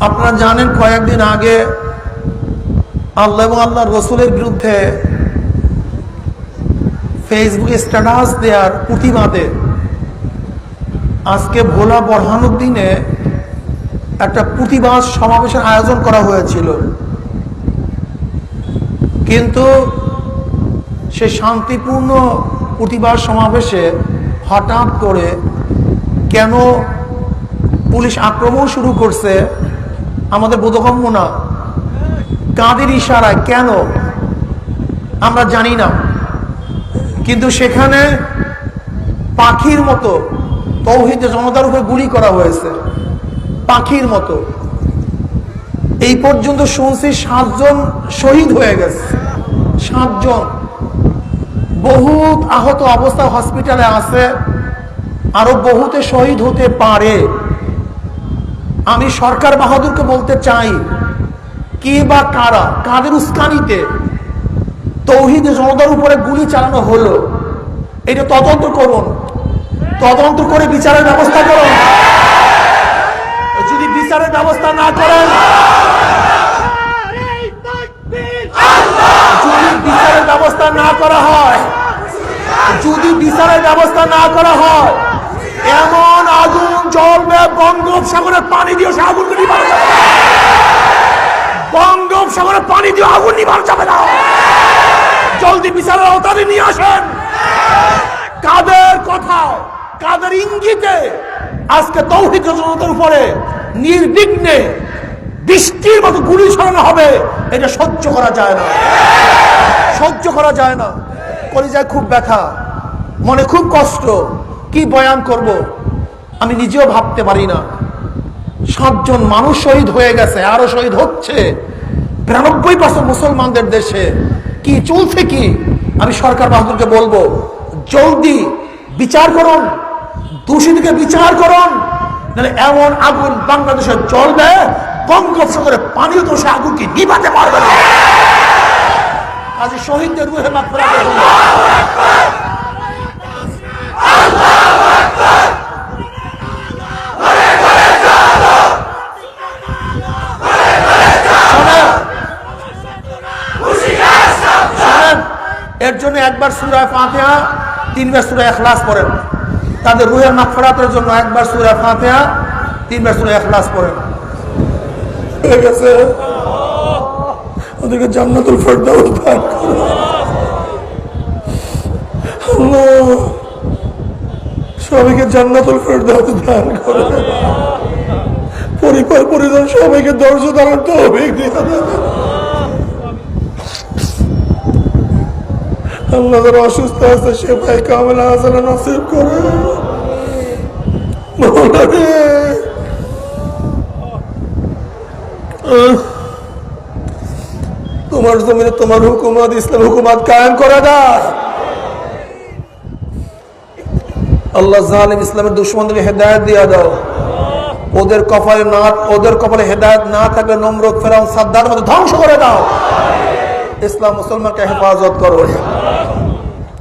আপনারা জানেন কয়েকদিন আগে আল্লাহ এবং আল্লাহ রসুলের বিরুদ্ধে ফেসবুকে স্ট্যাটাস দেওয়ার প্রতিবাদে আজকে ভোলা বরহানুদ্দিনে একটা প্রতিবাদ সমাবেশের আয়োজন করা হয়েছিল। কিন্তু সে শান্তিপূর্ণ প্রতিবাদ সমাবেশে হঠাৎ করে কেন পুলিশ আক্রমণ শুরু করছে। আমাদের বোধগম্য না কাদের ইশারায়, কেন? আমরা জানি না। কিন্তু সেখানে পাখির মতো, তৌহিদ জনতার উপরে গুলি করা হয়েছে। পাখির মতো। এই পর্যন্ত শুনছি সাতজন শহীদ হয়ে গেছে। সাতজন। বহুত আহত অবস্থা হসপিটালে আছে। আরও বহুতে শহীদ হতে পারে। আমি সরকার বাহাদুরকে বলতে চাই, কে বা কারা, কাদের উস্কানিতে তৌহিদ জনতার উপরে গুলি চালানো হলো, এটা তদন্ত করুন। তদন্ত করে বিচারের ব্যবস্থা করুন। যদি বিচারের ব্যবস্থা না করেন, যদি বিচারের ব্যবস্থা না করা হয়, যদি বিচারের ব্যবস্থা না করা হয়, এমন আগুন জ্বলবে বঙ্গোপসাগরের পানি দিয়ে সে আগুনকে নিভানো যাবে না। বঙ্গোপসাগরের পানি দিয়ে আগুন নিভানো যাবে না। জলদি বিচারের আওতায় নিয়ে আসেন। কাদের কথা? কাদের ইঙ্গিতে? আজকে তৌহিদ জনতার উপরে নির্বিঘ্নে বৃষ্টির মতো গুলি ছড়ানো হবে। এটা সহ্য করা যায় না। সহ্য করা যায় না। কলিজায় খুব ব্যথা। মনে খুব কষ্ট। কি বয়ান করব? আমি নিজেও ভাবতে পারি না। সাতজন মানুষ শহীদ হয়ে গেছে, আরও শহীদ হচ্ছে। বিরানব্বই পার্সেন্ট মুসলমানদের দেশে। কি চলছে কি? আমি সরকার বাহাদুরকে বলব, জলদি বিচার করুন, দোষীদেরকে বিচার করুন। নাহলে এমন আগুন বাংলাদেশে জ্বলবে বঙ্গোপসাগরে তো সে আগুনকে নিভাতে পারবে না। আজ শহীদদের রুহে মাফেরাত এর জন্য একবার সুরায় ফাতিহা, তিনবার সুরায় এখলাস পড়েন। তাদের রুহের মাফরাতের জন্য একবার সুরায় ফাতিহা, তিনবার সুরায় এখলাস পড়েন। ঠিক আছে। ওদেরকে জান্নাতুল ফেরদাউস দান করো। আল্লাহ, সবাইকে জান্নাতুল ফেরদাউস দান করে। পরিবার পরিজন সবাইকে ধৈর্য ধারণ দিয়ে আল্লাহ যারা অসুস্থ আছে, সে ভাই কামেলা হাসানা নসিব করে তোমার জমিনে তোমার হুকুমত, ইসলাম হুকুমত কায়েম করে দাও। আল্লাহ জালিম ইসলামের দুশ্মনদের হেদায়ত দিয়া দাও। ওদের কপালে না, ওদের কপালে হেদায়ত না থাকলে নমরুদ, ফেরাউন, সাদ্দার মধ্যে ধ্বংস করে দাও। ইসলাম মুসলমানকে হেফাজত করো।